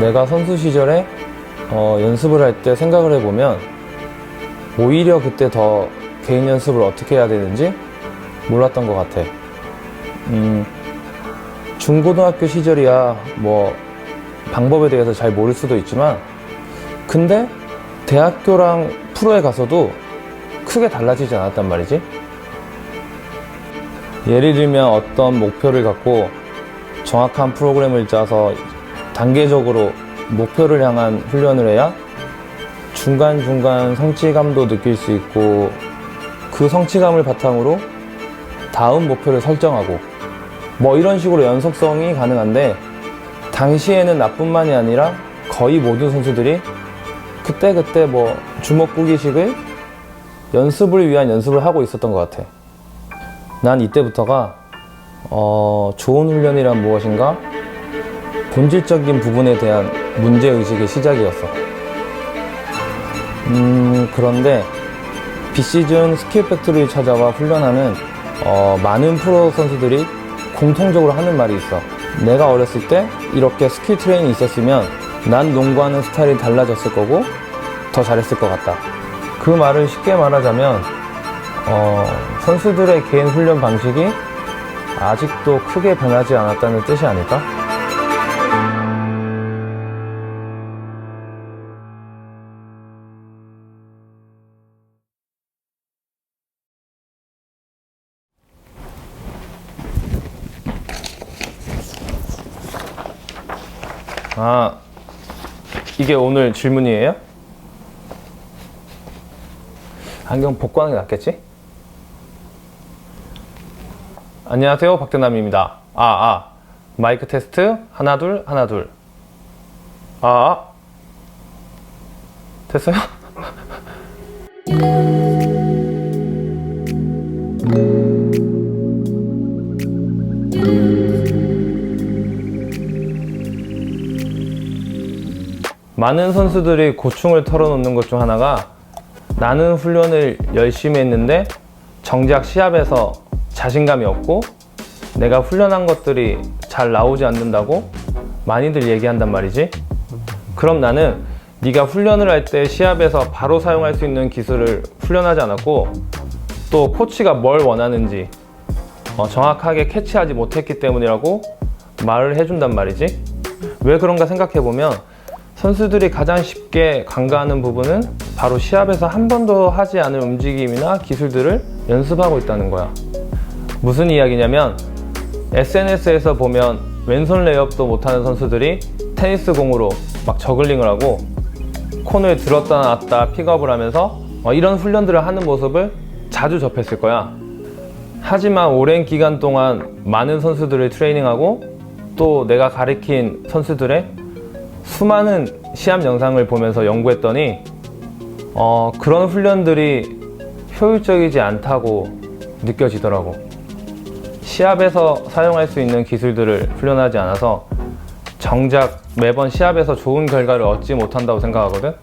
내가 선수 시절에 어, 연습을 할 때 생각을 해보면 오히려 그때 더 개인 연습을 어떻게 해야 되는지 몰랐던 것 같아. 음, 중고등학교 시절이야 뭐 방법에 대해서 잘 모를 수도 있지만 근데 대학교랑 프로에 가서도 크게 달라지지 않았단 말이지. 예를 들면 어떤 목표를 갖고 정확한 프로그램을 짜서 단계적으로 목표를 향한 훈련을 해야 중간중간 성취감도 느낄 수 있고 그 성취감을 바탕으로 다음 목표를 설정하고 뭐 이런 식으로 연속성이 가능한데 당시에는 나뿐만이 아니라 거의 모든 선수들이 그때그때 뭐 주먹구기식을 연습을 위한 연습을 하고 있었던 것 같아. 난 이때부터가 어, 좋은 훈련이란 무엇인가 본질적인 부분에 대한 문제의식의 시작이었어. 음, 그런데 비시즌 스킬 팩토리를 찾아와 훈련하는 어, 많은 프로 선수들이 공통적으로 하는 말이 있어. 내가 어렸을 때 이렇게 스킬 트레이닝이 있었으면 난 농구하는 스타일이 달라졌을 거고 더 잘했을 것 같다. 그 말을 쉽게 말하자면 어, 선수들의 개인 훈련 방식이 아직도 크게 변하지 않았다는 뜻이 아닐까? 아, 이게 오늘 질문이에요? 안경 벗고 하는 게 낫겠지? 안녕하세요, 박대남입니다. 아, 아. 마이크 테스트, 하나, 둘, 하나, 둘. 아, 아. 됐어요? 많은 선수들이 고충을 털어놓는 것 중 하나가 나는 훈련을 열심히 했는데 정작 시합에서 자신감이 없고 내가 훈련한 것들이 잘 나오지 않는다고 많이들 얘기한단 말이지. 그럼 나는 네가 훈련을 할 때 시합에서 바로 사용할 수 있는 기술을 훈련하지 않았고 또 코치가 뭘 원하는지 어, 정확하게 캐치하지 못했기 때문이라고 말을 해준단 말이지. 왜 그런가 생각해 보면 선수들이 가장 쉽게 간과하는 부분은 바로 시합에서 한 번도 하지 않은 움직임이나 기술들을 연습하고 있다는 거야. 무슨 이야기냐면 SNS에서 보면 왼손 레이업도 못하는 선수들이 테니스 공으로 막 저글링을 하고 콘을 들었다 놨다 픽업을 하면서 어, 이런 훈련들을 하는 모습을 자주 접했을 거야. 하지만 오랜 기간 동안 많은 선수들을 트레이닝하고 또 내가 가르친 선수들의 수많은 시합 영상을 보면서 연구했더니 어, 그런 훈련들이 효율적이지 않다고 느껴지더라고. 시합에서 사용할 수 있는 기술들을 훈련하지 않아서 정작 매번 시합에서 좋은 결과를 얻지 못한다고 생각하거든.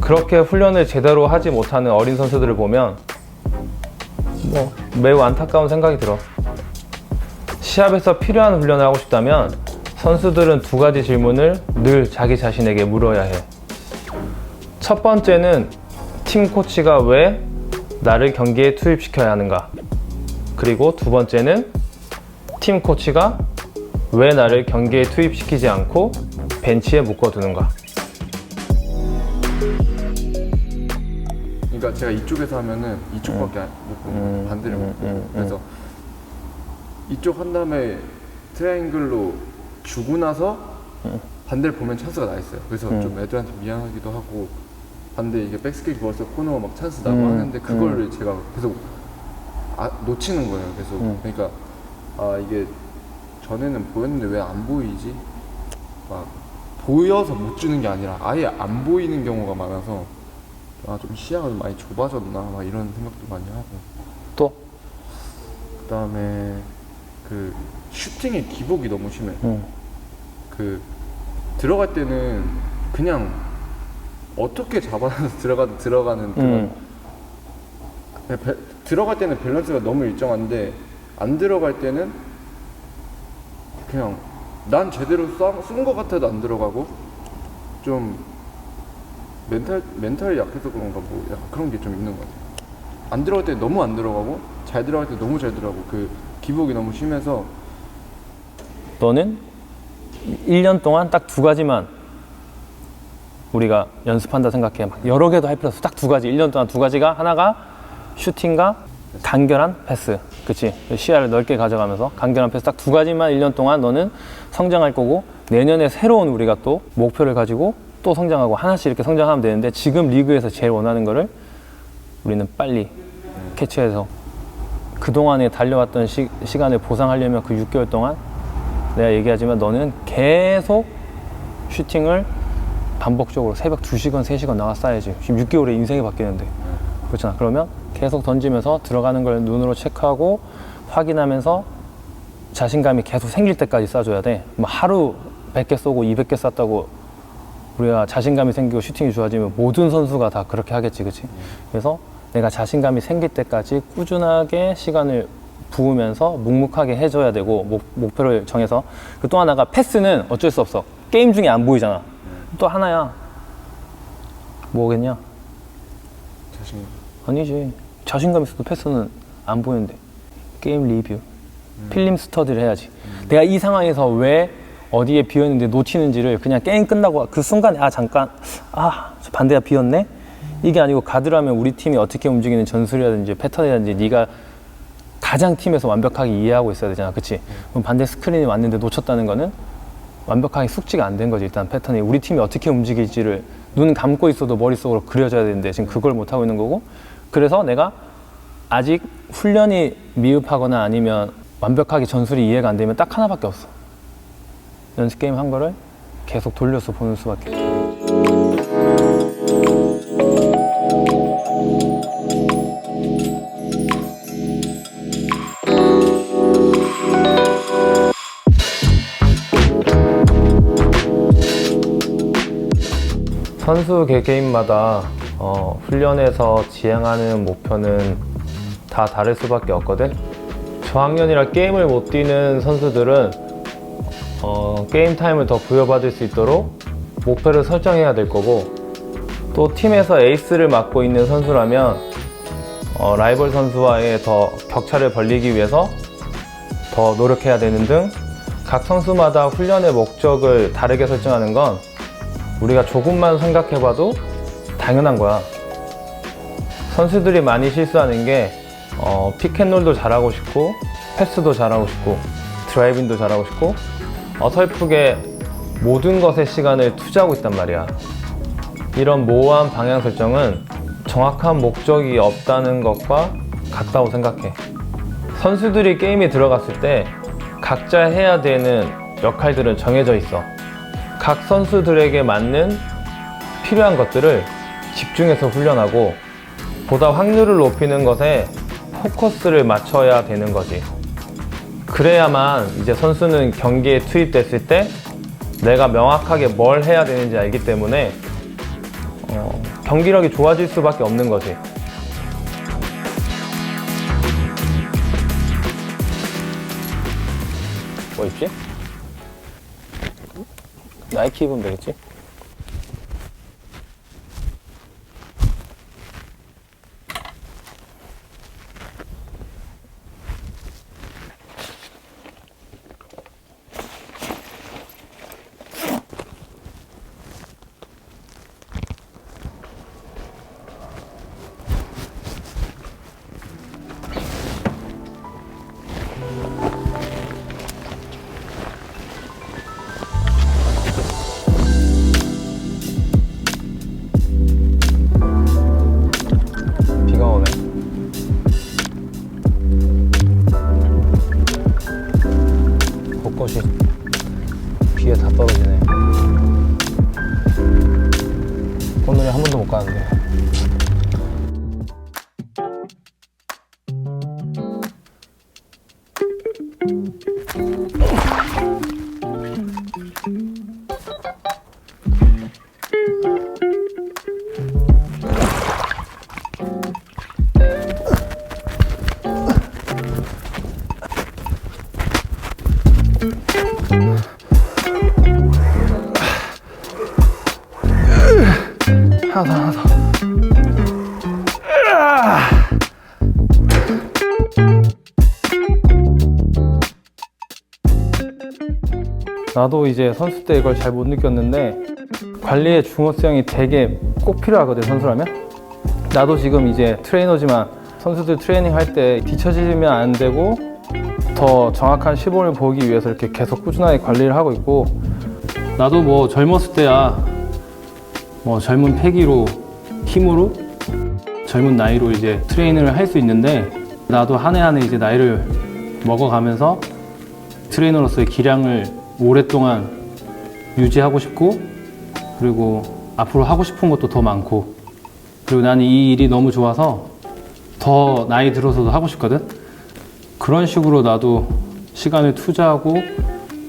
그렇게 훈련을 제대로 하지 못하는 어린 선수들을 보면 뭐 매우 안타까운 생각이 들어. 시합에서 필요한 훈련을 하고 싶다면 선수들은 두 가지 질문을 늘 자기 자신에게 물어야 해. 첫 번째는 팀 코치가 왜 나를 경기에 투입시켜야 하는가? 그리고 두 번째는 팀 코치가 왜 나를 경기에 투입시키지 않고 벤치에 묶어두는가? 그러니까 제가 이쪽에서 하면은 이쪽밖에 안- 못 보고 음, 반대를 음, 못 보고 음, 그래서 이쪽 한 다음에 트라이앵글로 주고 나서 반대를 보면 찬스가 나 있어요. 그래서 음. 좀 애들한테 미안하기도 하고 반대 이게 백스킬 좋아서 코너 막 찬스 나고 음, 하는데 그거를 제가 계속 아, 놓치는 거예요. 계속 음. 그러니까 아 이게 전에는 보였는데 왜 안 보이지? 막 보여서 못 주는 게 아니라 아예 안 보이는 경우가 많아서 아 좀 시야가 좀 많이 좁아졌나 막 이런 생각도 많이 하고 또 그다음에 그 슈팅의 기복이 너무 심해. 응. 그 들어갈 때는 그냥 어떻게 잡아서 들어가도 들어가는 그런 응. 그냥 배- 들어갈 때는 밸런스가 너무 일정한데 안 들어갈 때는 그냥 난 제대로 쏜것 같아도 안 들어가고 좀 멘탈 멘탈이 약해서 그런가 뭐 약간 그런 게 좀 있는 것 같아요. 안 들어갈 때 너무 안 들어가고 잘 들어갈 때 너무 잘 들어가고 그 기복이 너무 심해서 너는 1년 동안 딱 두 가지만 우리가 연습한다 생각해. 막 여러 개도 할 필요 없어. 딱 두 가지. 1년 동안 두 가지가 하나가 슈팅과 간결한 패스. 그치? 시야를 넓게 가져가면서 간결한 패스 딱 두 가지만 1년 동안 너는 성장할 거고 내년에 새로운 우리가 또 목표를 가지고 또 성장하고 하나씩 이렇게 성장하면 되는데 지금 리그에서 제일 원하는 거를 우리는 빨리 캐치해서 그동안에 달려왔던 시, 시간을 보상하려면 그 6개월 동안 내가 얘기하지만 너는 계속 슈팅을 반복적으로 새벽 2시간, 3시간 나갔어야지. 지금 6개월에 인생이 바뀌는데. 그렇잖아. 그러면 계속 던지면서 들어가는 걸 눈으로 체크하고 확인하면서 자신감이 계속 생길 때까지 쏴줘야 돼. 뭐 하루 100개 쏘고 200개 쐈다고 우리가 자신감이 생기고 슈팅이 좋아지면 모든 선수가 다 그렇게 하겠지, 그치? 그래서 내가 자신감이 생길 때까지 꾸준하게 시간을 부으면서 묵묵하게 해줘야 되고 목, 목표를 정해서 그 또 하나가 패스는 어쩔 수 없어. 게임 중에 안 보이잖아. 또 하나야. 뭐겠냐? 자신 아니지. 자신감 있어도 패스는 안 보이는데. 게임 리뷰. 필름 스터디를 해야지. 내가 이 상황에서 왜 어디에 비었는데 놓치는지를 그냥 게임 끝나고 그 순간에 아 잠깐. 아저 반대가 비었네 이게 아니고 가드라면 우리 팀이 어떻게 움직이는 전술이라든지 패턴이라든지 네가 가장 팀에서 완벽하게 이해하고 있어야 되잖아. 그치? 그럼 반대 스크린이 왔는데 놓쳤다는 거는 완벽하게 숙지가 안 된 거지 일단 패턴이. 우리 팀이 어떻게 움직일지를 눈 감고 있어도 머릿속으로 그려져야 되는데 지금 그걸 못 하고 있는 거고. 그래서 내가 아직 훈련이 미흡하거나 아니면 완벽하게 전술이 이해가 안 되면 딱 하나밖에 없어. 연습 게임 한 거를 계속 돌려서 보는 수밖에 없어. 선수 개개인마다 어, 훈련에서 지향하는 목표는 다 다를 수밖에 없거든. 저학년이라 게임을 못 뛰는 선수들은 어, 게임 타임을 더 부여받을 수 있도록 목표를 설정해야 될 거고 또 팀에서 에이스를 맡고 있는 선수라면 어, 라이벌 선수와의 더 격차를 벌리기 위해서 더 노력해야 되는 등 각 선수마다 훈련의 목적을 다르게 설정하는 건 우리가 조금만 생각해봐도 당연한 거야. 선수들이 많이 실수하는 게 어, 피켓롤도 잘하고 싶고 패스도 잘하고 싶고 드라이빙도 잘하고 싶고 어설프게 모든 것에 시간을 투자하고 있단 말이야. 이런 모호한 방향 설정은 정확한 목적이 없다는 것과 같다고 생각해. 선수들이 게임에 들어갔을 때 각자 해야 되는 역할들은 정해져 있어. 각 선수들에게 맞는 필요한 것들을 집중해서 훈련하고 보다 확률을 높이는 것에 포커스를 맞춰야 되는 거지. 그래야만 이제 선수는 경기에 투입됐을 때 내가 명확하게 뭘 해야 되는지 알기 때문에 어, 경기력이 좋아질 수밖에 없는 거지. 뭐 입지? 나이키 입으면 되겠지? 나도 이제 선수 때 이걸 잘 못 느꼈는데 관리의 중요성이 되게 꼭 필요하거든 선수라면. 나도 지금 이제 트레이너지만 선수들 트레이닝 할 때 뒤처지면 안 되고 더 정확한 시범을 보기 위해서 이렇게 계속 꾸준하게 관리를 하고 있고 나도 뭐 젊었을 때야 뭐 젊은 패기로 힘으로 젊은 나이로 이제 트레이닝을 할 수 있는데 나도 한 해 한 해 이제 나이를 먹어가면서 트레이너로서의 기량을 오랫동안 유지하고 싶고 그리고 앞으로 하고 싶은 것도 더 많고 그리고 나는 이 일이 너무 좋아서 더 나이 들어서도 하고 싶거든? 그런 식으로 나도 시간을 투자하고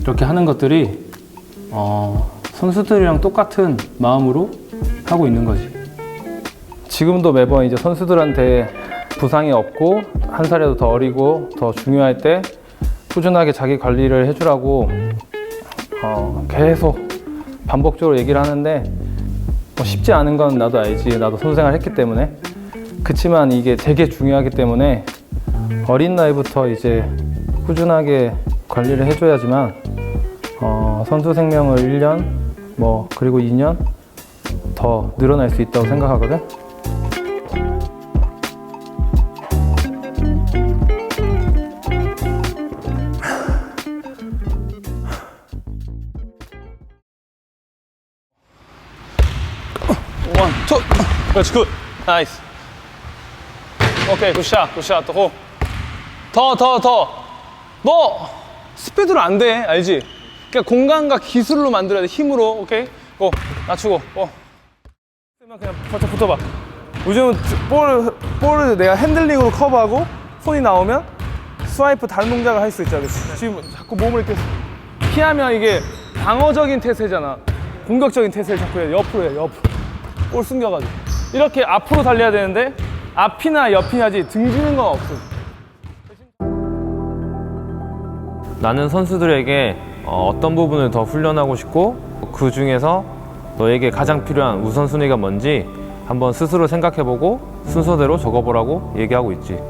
이렇게 하는 것들이 어, 선수들이랑 똑같은 마음으로 하고 있는 거지. 지금도 매번 이제 선수들한테 부상이 없고 한 살이라도 더 어리고 더 중요할 때 꾸준하게 자기 관리를 해주라고 어, 계속 반복적으로 얘기를 하는데 뭐 쉽지 않은 건 나도 알지 나도 선수생활 했기 때문에 그치만 이게 되게 중요하기 때문에 어린 나이부터 이제 꾸준하게 관리를 해줘야지만 어, 선수 생명을 1년 뭐 그리고 2년 더 늘어날 수 있다고 생각하거든. 그렇지, 굿. 나이스. 오케이, 굿샷, 굿샷. 또 고. 더, 더, 더. 너 스피드로 안 돼, 알지? 그러니까 공간과 기술로 만들어야 돼, 힘으로. 오케이? 고. 낮추고, 고. 그냥 버텨 붙어봐. 요즘은 볼, 볼을 내가 핸들링으로 커버하고 손이 나오면 스와이프 다른 동작을 할 수 있잖아. 그치? 지금 자꾸 몸을 이렇게 피하면 이게 방어적인 태세잖아. 공격적인 태세를 자꾸 해. 옆으로 해, 옆으로. 볼 숨겨가지고. 이렇게 앞으로 달려야 되는데 앞이나 옆이 하지 등 지는 건 없어. 나는 선수들에게 어, 어떤 부분을 더 훈련하고 싶고 그 중에서 너에게 가장 필요한 우선순위가 뭔지 한번 스스로 생각해보고 순서대로 적어보라고 얘기하고 있지.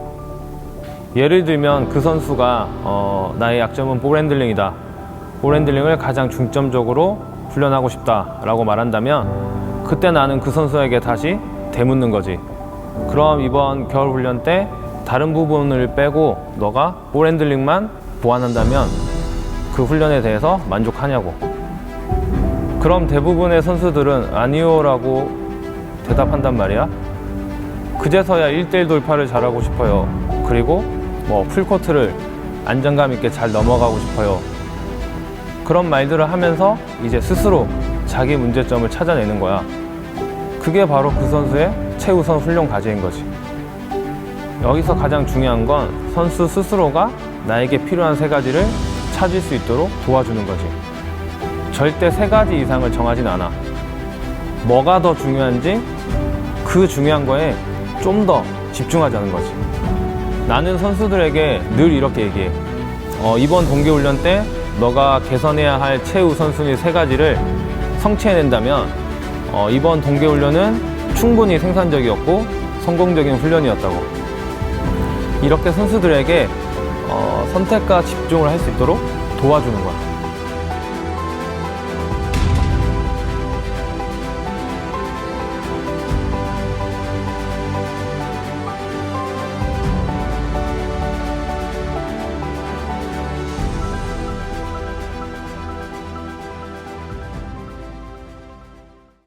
예를 들면 그 선수가 어, 나의 약점은 볼 핸들링이다. 볼 핸들링을 가장 중점적으로 훈련하고 싶다라고 말한다면 그때 나는 그 선수에게 다시 되묻는 거지. 그럼 이번 겨울 훈련 때 다른 부분을 빼고 너가 볼 핸들링만 보완한다면 그 훈련에 대해서 만족하냐고. 그럼 대부분의 선수들은 아니요라고 대답한단 말이야. 그제서야 1대1 돌파를 잘하고 싶어요. 그리고 뭐 풀코트를 안정감 있게 잘 넘어가고 싶어요. 그런 말들을 하면서 이제 스스로 자기 문제점을 찾아내는 거야. 그게 바로 그 선수의 최우선 훈련 과제인 거지. 여기서 가장 중요한 건 선수 스스로가 나에게 필요한 세 가지를 찾을 수 있도록 도와주는 거지. 절대 세 가지 이상을 정하진 않아. 뭐가 더 중요한지 그 중요한 거에 좀 더 집중하자는 거지. 나는 선수들에게 늘 이렇게 얘기해. 어, 이번 동계훈련 때 너가 개선해야 할 최우선 순위 세 가지를 성취해낸다면 어, 이번 동계훈련은 충분히 생산적이었고 성공적인 훈련이었다고. 이렇게 선수들에게 어, 선택과 집중을 할 수 있도록 도와주는 거야.